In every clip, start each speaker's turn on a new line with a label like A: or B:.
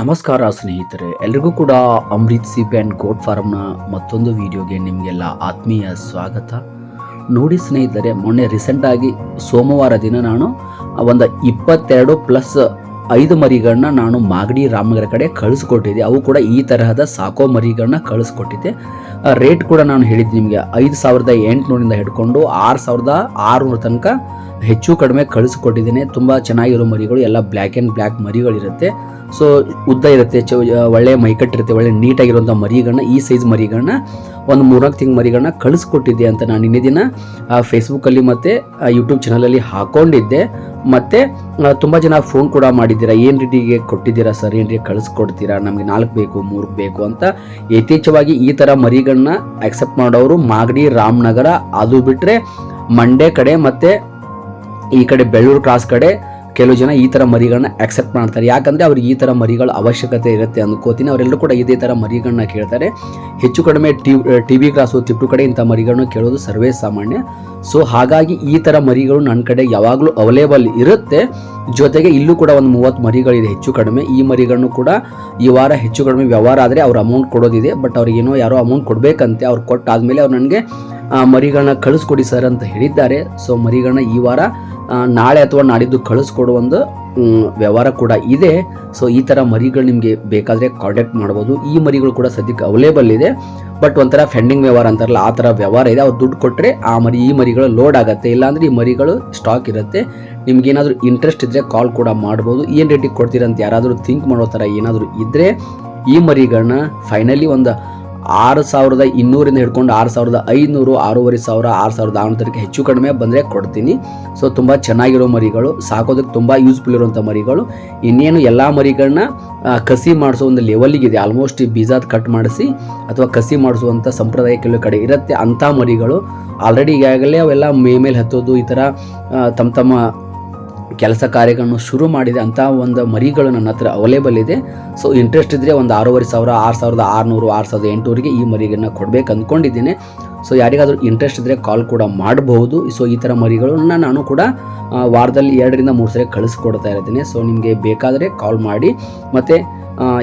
A: ನಮಸ್ಕಾರ ಸ್ನೇಹಿತರೆ, ಎಲ್ರಿಗೂ ಕೂಡ ಅಮೃತ್ ಸಿಪ್ ಆ್ಯಂಡ್ ಗೋಟ್ ಫಾರ್ಮ್ನ ಮತ್ತೊಂದು ವಿಡಿಯೋಗೆ ನಿಮಗೆಲ್ಲ ಆತ್ಮೀಯ ಸ್ವಾಗತ. ನೋಡಿ ಸ್ನೇಹಿತರೆ, ಮೊನ್ನೆ ರೀಸೆಂಟಾಗಿ ಸೋಮವಾರ ದಿನ ನಾನು ಒಂದು ಇಪ್ಪತ್ತೆರಡು ಪ್ಲಸ್ ಐದು ಮರಿಗಳನ್ನ ನಾನು ಮಾಗಡಿ ರಾಮನಗರ ಕಡೆ ಕಳಿಸ್ಕೊಟ್ಟಿದ್ದೆ. ಅವು ಕೂಡ ಈ ತರಹದ ಸಾಕೋ ಮರಿಗಳನ್ನ ಕಳಿಸ್ಕೊಟ್ಟಿದ್ದೆ. ರೇಟ್ ಕೂಡ ನಾನು ಹೇಳಿದ್ದೆ ನಿಮಗೆ ಐದು ಸಾವಿರದ ಎಂಟುನೂರಿಂದ ಹಿಡ್ಕೊಂಡು ಆರು ಸಾವಿರದ ಆರುನೂರ ತನಕ ಹೆಚ್ಚು ಕಡಿಮೆ ಕಳಿಸ್ಕೊಟ್ಟಿದ್ದೀನಿ. ತುಂಬ ಚೆನ್ನಾಗಿರೋ ಮರಿಗಳು, ಎಲ್ಲ ಬ್ಲ್ಯಾಕ್ ಆ್ಯಂಡ್ ಬ್ಲ್ಯಾಕ್ ಮರಿಗಳಿರುತ್ತೆ. ಸೊ ಉದ್ದ ಇರುತ್ತೆ, ಚ ಒಳ್ಳೆಯ ಮೈಕಟ್ಟಿರುತ್ತೆ, ಒಳ್ಳೆ ನೀಟಾಗಿರುವಂಥ ಮರಿಗಳನ್ನ, ಈ ಸೈಜ್ ಮರಿಗಳನ್ನ, ಒಂದು ಮೂರ್ನಾಲ್ಕು ತಿಂಗ್ ಮರಿಗಳನ್ನ ಕಳಿಸ್ಕೊಟ್ಟಿದ್ದೆ ಅಂತ ನಾನು ನಿನ್ನೆ ದಿನ ಫೇಸ್ಬುಕ್ಕಲ್ಲಿ ಮತ್ತು ಯೂಟ್ಯೂಬ್ ಚಾನಲಲ್ಲಿ ಹಾಕೊಂಡಿದ್ದೆ. ಮತ್ತು ತುಂಬ ಜನ ಫೋನ್ ಕೂಡ ಮಾಡಿದ್ದೀರಾ, ಏನು ರೀತಿಗೆ ಕೊಟ್ಟಿದ್ದೀರಾ ಸರ್ ಏನು ರೀತಿ ಕಳಿಸ್ಕೊಡ್ತೀರಾ, ನಮಗೆ ನಾಲ್ಕು ಬೇಕು, ಮೂರು ಬೇಕು ಅಂತ. ಯಥೇಚ್ಛವಾಗಿ ಈ ಥರ ಮರಿಗಳನ್ನ ಅಕ್ಸೆಪ್ಟ್ ಮಾಡೋರು ಮಾಗಡಿ ರಾಮನಗರ, ಅದು ಬಿಟ್ಟರೆ ಮಂಡ್ಯ ಕಡೆ ಮತ್ತು ಈ ಕಡೆ ಬೆಳ್ಳೂರು ಕ್ರಾಸ್ ಕಡೆ ಕೆಲವು ಜನ ಈ ಥರ ಮರಿಗಳನ್ನ ಆಕ್ಸೆಪ್ಟ್ ಮಾಡ್ತಾರೆ. ಯಾಕಂದರೆ ಅವ್ರಿಗೆ ಈ ಥರ ಮರಿಗಳ ಅವಶ್ಯಕತೆ ಇರುತ್ತೆ ಅಂದ್ಕೋತೀನಿ ಅವರೆಲ್ಲರೂ ಕೂಡ ಇದೇ ಥರ ಮರಿಗಳನ್ನ ಕೇಳ್ತಾರೆ. ಹೆಚ್ಚು ಕಡಿಮೆ ಟಿ ಟಿ ವಿ ಕ್ರಾಸು ತಿಪ್ಪು ಕಡೆ ಇಂಥ ಮರಿಗಳನ್ನ ಕೇಳೋದು ಸರ್ವೇ ಸಾಮಾನ್ಯ. ಸೊ ಹಾಗಾಗಿ ಈ ಥರ ಮರಿಗಳು ನನ್ನ ಕಡೆ ಯಾವಾಗಲೂ ಅವೈಲೇಬಲ್ ಇರುತ್ತೆ. ಜೊತೆಗೆ ಇಲ್ಲೂ ಕೂಡ ಒಂದು ಮೂವತ್ತು ಮರಿಗಳಿದೆ ಹೆಚ್ಚು ಕಡಿಮೆ. ಈ ಮರಿಗಳನ್ನು ಕೂಡ ಈ ವಾರ ಹೆಚ್ಚು ಕಡಿಮೆ ವ್ಯವಹಾರ ಆದರೆ ಅವ್ರು ಅಮೌಂಟ್ ಕೊಡೋದಿದೆ. ಬಟ್ ಅವ್ರಿಗೇನೋ ಯಾರೋ ಅಮೌಂಟ್ ಕೊಡಬೇಕಂತೆ. ಅವ್ರು ಕೊಟ್ಟಾದಮೇಲೆ ಅವ್ರು ನನಗೆ ಮರಿಗಳನ್ನ ಕಳಿಸ್ಕೊಡಿ ಸರ್ ಅಂತ ಹೇಳಿದ್ದಾರೆ. ಸೊ ಮರಿಗಳನ್ನ ಈ ವಾರ ನಾಳೆ ಅಥವಾ ನಾಡಿದ್ದು ಕಳಿಸ್ಕೊಡೋ ಒಂದು ವ್ಯವಹಾರ ಕೂಡ ಇದೆ. ಸೊ ಈ ಥರ ಮರಿಗಳು ನಿಮಗೆ ಬೇಕಾದರೆ ಕಾಂಟ್ಯಾಕ್ಟ್ ಮಾಡ್ಬೋದು. ಈ ಮರಿಗಳು ಕೂಡ ಸದ್ಯಕ್ಕೆ ಅವೈಲೇಬಲ್ ಇದೆ. ಬಟ್ ಒಂಥರ ಫೆಂಡಿಂಗ್ ವ್ಯವಹಾರ ಅಂತಾರಲ್ಲ, ಆ ಥರ ವ್ಯವಹಾರ ಇದೆ. ಅವ್ರು ದುಡ್ಡು ಕೊಟ್ಟರೆ ಆ ಮರಿ, ಈ ಮರಿಗಳು ಲೋಡ್ ಆಗುತ್ತೆ. ಇಲ್ಲಾಂದರೆ ಈ ಮರಿಗಳು ಸ್ಟಾಕ್ ಇರುತ್ತೆ. ನಿಮ್ಗೇನಾದರೂ ಇಂಟ್ರೆಸ್ಟ್ ಇದ್ದರೆ ಕಾಲ್ ಕೂಡ ಮಾಡ್ಬೋದು. ಏನು ರೇಟಿಗೆ ಕೊಡ್ತೀರಂತ ಯಾರಾದರೂ ಥಿಂಕ್ ಮಾಡೋ ಥರ ಏನಾದರೂ ಇದ್ದರೆ ಈ ಮರಿಗಳನ್ನ ಫೈನಲಿ ಒಂದು ಆರು ಸಾವಿರದ ಇನ್ನೂರಿಂದ ಹಿಡ್ಕೊಂಡು ಆರು ಸಾವಿರದ ಐನೂರು, ಆರೂವರೆ ಸಾವಿರ, ಆರು ಸಾವಿರದ ಆರುನೂರಕ್ಕೆ ಹೆಚ್ಚು ಕಡಿಮೆ ಬಂದರೆ ಕೊಡ್ತೀನಿ. ಸೊ ತುಂಬ ಚೆನ್ನಾಗಿರೋ ಮರಿಗಳು, ಸಾಕೋದಕ್ಕೆ ತುಂಬ ಯೂಸ್ಫುಲ್ ಇರುವಂಥ ಮರಿಗಳು. ಇನ್ನೇನು ಎಲ್ಲ ಮರಿಗಳನ್ನ ಕಸಿ ಮಾಡಿಸೋ ಒಂದು ಲೆವೆಲಿಗಿದೆ ಆಲ್ಮೋಸ್ಟ್ ಈ ಬೀಜಾದ ಕಟ್ ಮಾಡಿಸಿ ಅಥವಾ ಕಸಿ ಮಾಡಿಸುವಂಥ ಸಂಪ್ರದಾಯ ಕೆಲವು ಕಡೆ ಇರುತ್ತೆ ಅಂಥ ಮರಿಗಳು. ಆಲ್ರೆಡಿ ಈಗಾಗಲೇ ಅವೆಲ್ಲ ಮೇ ಮೇಲೆ ಹತ್ತೋದು, ಈ ಥರ ತಮ್ಮ ತಮ್ಮ ಕೆಲಸ ಕಾರ್ಯಗಳನ್ನು ಶುರು ಮಾಡಿದೆ ಅಂತ ಒಂದು ಮರಿಗಳು ನನ್ನ ಹತ್ರ ಅವೈಲೇಬಲ್ ಇದೆ. ಸೊ ಇಂಟ್ರೆಸ್ಟ್ ಇದ್ದರೆ ಒಂದು ಆರೂವರೆ ಸಾವಿರ, ಆರು ಸಾವಿರದ ಆರುನೂರು, ಆರು ಸಾವಿರದ ಎಂಟುವರೆಗೆ ಈ ಮರಿಗಳನ್ನ ಕೊಡಬೇಕು ಅಂದ್ಕೊಂಡಿದ್ದೀನಿ ಸೊ ಯಾರಿಗಾದರೂ ಇಂಟ್ರೆಸ್ಟ್ ಇದ್ದರೆ ಕಾಲ್ ಕೂಡ ಮಾಡಬಹುದು ಸೊ ಈ ಥರ ಮರಿಗಳನ್ನ ನಾನು ಕೂಡ ವಾರದಲ್ಲಿ ಎರಡರಿಂದ ಮೂರು ಸರಿ ಕಳಿಸ್ಕೊಡ್ತಾ ಇರ್ತೀನಿ. ಸೊ ನಿಮಗೆ ಬೇಕಾದರೆ ಕಾಲ್ ಮಾಡಿ. ಮತ್ತು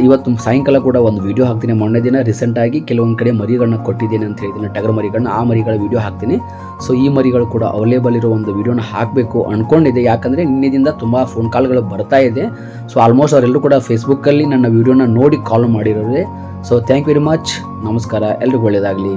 A: ಇವತ್ತು ಸಾಯಂಕಾಲ ಕೂಡ ಒಂದು ವಿಡಿಯೋ ಹಾಕ್ತೀನಿ. ಮೊನ್ನೆ ದಿನ ರೀಸೆಂಟಾಗಿ ಕೆಲವೊಂದು ಕಡೆ ಮರಿಗಳನ್ನ ಕೊಟ್ಟಿದ್ದೇನೆ ಅಂತ ಹೇಳಿದ್ದೀನಿ. ಟಗರ್ ಮರಿಗಳನ್ನ ಆ ಮರಿಗಳ ವಿಡಿಯೋ ಹಾಕ್ತೀನಿ. ಸೊ ಈ ಮರಿಗಳು ಕೂಡ ಅವೈಲೇಬಲ್ ಇರೋ ಒಂದು ವಿಡಿಯೋನ ಹಾಕಬೇಕು ಅಂದ್ಕೊಂಡಿದೆ ಯಾಕಂದರೆ ನಿನ್ನೆದಿಂದ ತುಂಬ ಫೋನ್ ಕಾಲ್ಗಳು ಬರ್ತಾ ಇದೆ. ಸೊ ಆಲ್ಮೋಸ್ಟ್ ಅವರೆಲ್ಲರೂ ಕೂಡ ಫೇಸ್ಬುಕ್ಕಲ್ಲಿ ನನ್ನ ವಿಡಿಯೋನ ನೋಡಿ call ಮಾಡಿರೋದೆ so thank you very much ನಮಸ್ಕಾರ. ಎಲ್ರಿಗೂ ಒಳ್ಳೆಯದಾಗಲಿ